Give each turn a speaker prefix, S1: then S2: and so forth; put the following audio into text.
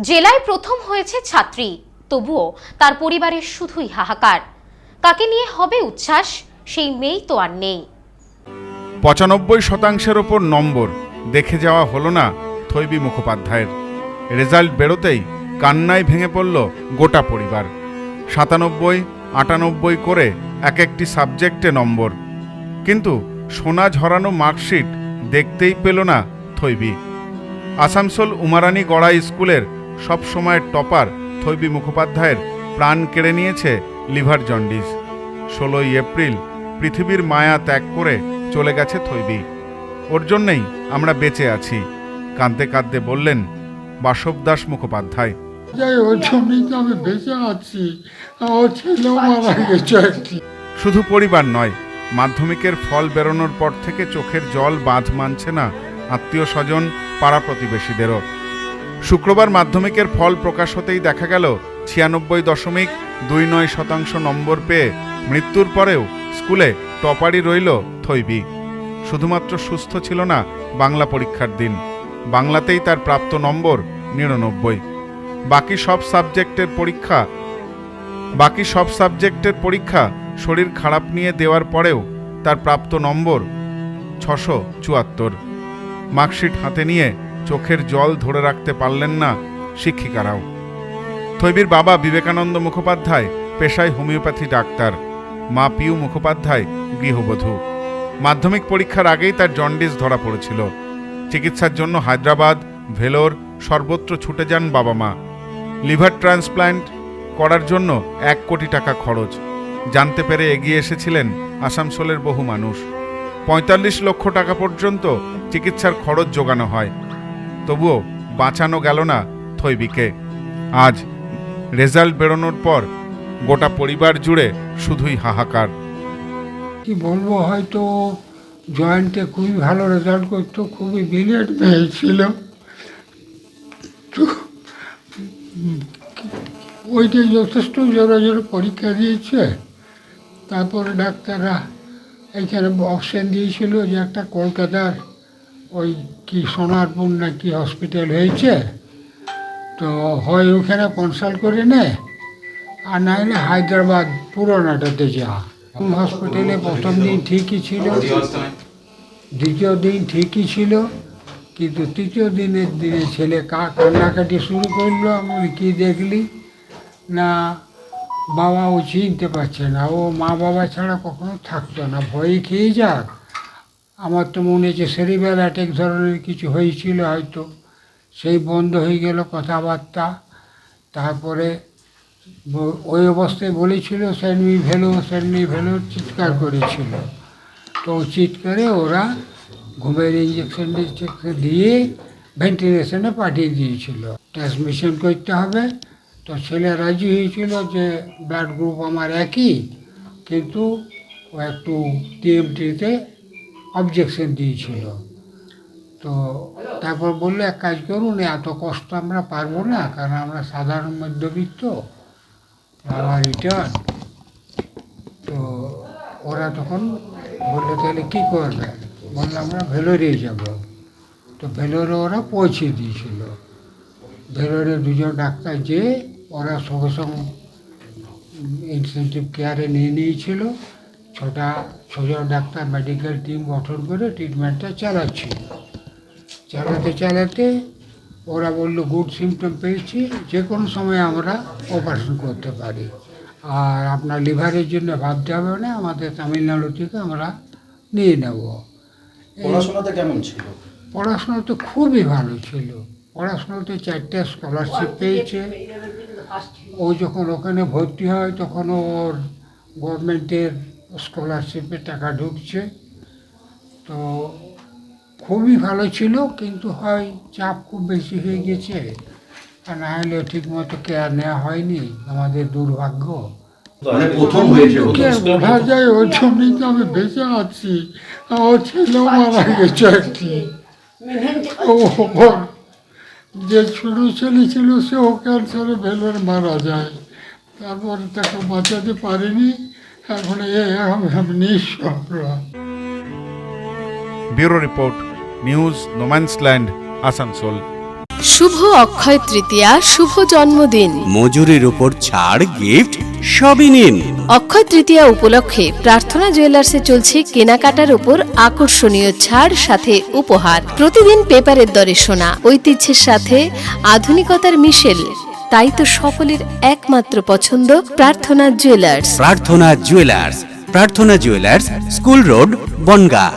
S1: জেলায় প্রথম হয়েছে ছাত্রী। তবুও তার পরিবারের শুধুই হাহাকার। কাকে নিয়ে হবে উচ্ছ্বাস, সেই মেয়েই তো আর নেই।
S2: পঁচানব্বই শতাংশের ওপর নম্বর। দেখে যাওয়া হলো না থৈবী মুখোপাধ্যায়ের। রেজাল্ট বেরোতেই কান্নায় ভেঙে পড়ল গোটা পরিবার। সাতানব্বই, আটানব্বই করে এক একটি সাবজেক্টে নম্বর। কিন্তু সোনা ঝরানো মার্কশিট দেখতেই পেল না থৈবী। আসানসোল উমারানি গড়া স্কুলের সব সময়ের টপার থৈবী মুখোপাধ্যায়ের প্রাণ কেড়ে নিয়েছে লিভার জন্ডিস। ষোলোই এপ্রিল পৃথিবীর মায়া ত্যাগ করে চলে গেছে থৈবী। ওর জন্যেই আমরা বেঁচে আছি কাঁদতে কাঁদতে বললেন বাসবদাস মুখোপাধ্যায়।
S3: যাই ওর জন্যই তো আমি বেঁচে আছি আমার ছেলেও মারা গেছে
S2: শুধু পরিবার নয় মাধ্যমিকের ফল বেরোনোর পর থেকে চোখের জল বাঁধ মানছে না আত্মীয় স্বজন পাড়া প্রতিবেশীদেরও। শুক্রবার মাধ্যমিকের ফল প্রকাশ হতেই দেখা গেল, ছিয়ানব্বই দশমিক দুই নয় শতাংশ নম্বর পেয়ে মৃত্যুর পরেও স্কুলে টপারই রইল থৈবী শুধুমাত্র সুস্থ ছিল না বাংলা পরীক্ষার দিন। বাংলাতেই তার প্রাপ্ত নম্বর নিরানব্বই। বাকি সব সাবজেক্টের পরীক্ষা, বাকি সব সাবজেক্টের পরীক্ষা শরীর খারাপ নিয়ে দেওয়ার পরেও তার প্রাপ্ত নম্বর ছশো চুয়াত্তর। মার্কশিট হাতে নিয়ে চোখের জল ধরে রাখতে পারলেন না শিক্ষিকারাও। থৈবির বাবা বিবেকানন্দ মুখোপাধ্যায়, পেশায় হোমিওপ্যাথি ডাক্তার। মা পিউ মুখোপাধ্যায়, গৃহবধূ। মাধ্যমিক পরীক্ষার আগেই তার জন্ডিস ধরা পড়েছিল। চিকিৎসার জন্য হায়দ্রাবাদ, ভেলোর সর্বত্র ছুটে যান বাবা মা। লিভার ট্রান্সপ্ল্যান্ট করার জন্য এক কোটি টাকা খরচ। জানতে পেরে এগিয়ে এসেছিলেন আসানসোলের বহু মানুষ। পঁয়তাল্লিশ লক্ষ টাকা পর্যন্ত চিকিৎসার খরচ জোগানো হয়। তবুও বাঁচানো গেল না থৈবিকে আজ রেজাল্ট বেরোনোর পর গোটা পরিবার জুড়ে শুধুই হাহাকার।
S3: কি বলব, হয়তো জয়েন্টে খুবই ভালো রেজাল্ট করতো, খুবই ব্রিলিয়েন্ট মেয়ে ছিল। তো ওইটা যথেষ্ট, জোরে জোরে পরীক্ষা দিয়েছে। তারপরে ডাক্তাররা এখানে অপশন দিয়েছিল যে একটা কলকাতার ওই কি সোনারপুর না কি হসপিটাল হয়েছে, তো হয় ওখানে কনসাল্ট করে নে, আর না হলে হায়দ্রাবাদ পুরোনাটাতে যা হসপিটালে প্রথম দিন ঠিকই ছিল, দ্বিতীয় দিন ঠিকই ছিল, কিন্তু তৃতীয় দিনের দিনে ছেলে কা, কান্নাকাটি শুরু করল, আমি কি দেখলি? না বাবা ও চিনতে পারছে না, ও মা বাবা ছাড়া কখনো থাকতো না, ভয়ে খেয়ে যাক। আমার তো মনে হচ্ছে সেরিবেল অ্যাটেক ধরনের কিছু হয়েছিল হয়তো। সেই বন্ধ হয়ে গেল কথাবার্তা। তারপরে ওই অবস্থায় বলেছিল সেনমি ভেলো সেনমি ভেলো, চিৎকার করেছিল। তো চিৎকারে ওরা ঘুমের ইঞ্জেকশন দিয়ে ভেন্টিলেশনে পাঠিয়ে দিয়েছিল। ট্রান্সমিশন করতে হবে। তো ছেলে রাজি হয়েছিল যে ব্লাড গ্রুপ আমার একই, কিন্তু ও একটু টিএমটিতে অবজেকশন দিয়েছিল। তো তারপর বলল, এক কাজ করুন, এত কষ্ট আমরা পারব না, কারণ আমরা সাধারণ মধ্যবিত্ত, আমার রিটার্ন তো ওরা তখন বলল, তাহলে কী করবে? বলল, আমরা ভেলোরে যাব। তো ভেলোরে ওরা পৌঁছে দিয়েছিল। ভেলোরে দুজন ডাক্তার যে ওরা সঙ্গে সঙ্গে ইনসেন্টিভ কেয়ারে নিয়ে নিয়েছিল। ছটা ছজন ডাক্তার মেডিকেল টিম গঠন করে ট্রিটমেন্টটা চালাচ্ছি। চালাতে চালাতে ওরা বলল গুড সিমটম পেয়েছি যে কোনো সময় আমরা অপারেশন করতে পারি। আর আপনার লিভারের জন্য ভাবতে হবে না আমাদের তামিলনাড়ু থেকে আমরা নিয়ে নেব।
S4: পড়াশোনাতে কেমন ছিল?
S3: পড়াশোনা তো খুবই ভালো ছিল। পড়াশোনাতে চারটে স্কলারশিপ পেয়েছে। ও যখন ওখানে ভর্তি হয় তখন ওর গভর্নমেন্টের স্কলারশিপে টাকা ঢুকছে। তো খুবই ভালো ছিল কিন্তু হয় চাপ খুব বেশি হয়ে গেছে। আর না হলেও ঠিক মতো কেয়ার নেওয়া হয়নি আমাদের দুর্ভাগ্য। বোঝা যায় ওর জন্যই তো আমি বেঁচে আছি। আমার ছেলেও মারা গেছে একটি যে ছোট ছেলে ছিল সেও ক্যান্সারে ভেলোর মারা যায়। তারপরে তাকে বাঁচাতে পারিনি। এখন আমি
S2: bureau report news no man's land Asansol
S5: শুভ অক্ষয় তৃতীয়া শুভ জন্মদিন।
S6: মজুরির উপর ছাড় গিফট সবই নিন।
S5: অক্ষয় তৃতীয়া উপলক্ষে প্রার্থনা জুয়েলার্সে চলছে কেনাকাটার উপর আকর্ষণীয় ছাড় সাথে উপহার। প্রতিদিন পেপারের দরে সোনা ঐতিহ্যের সাথে আধুনিকতার মিশেল। তাই তো সকলের একমাত্র পছন্দ প্রার্থনা জুয়েলার্স।
S6: প্রার্থনা জুয়েলার্স। প্রার্থনা জুয়েলার্স স্কুল রোড বনগা।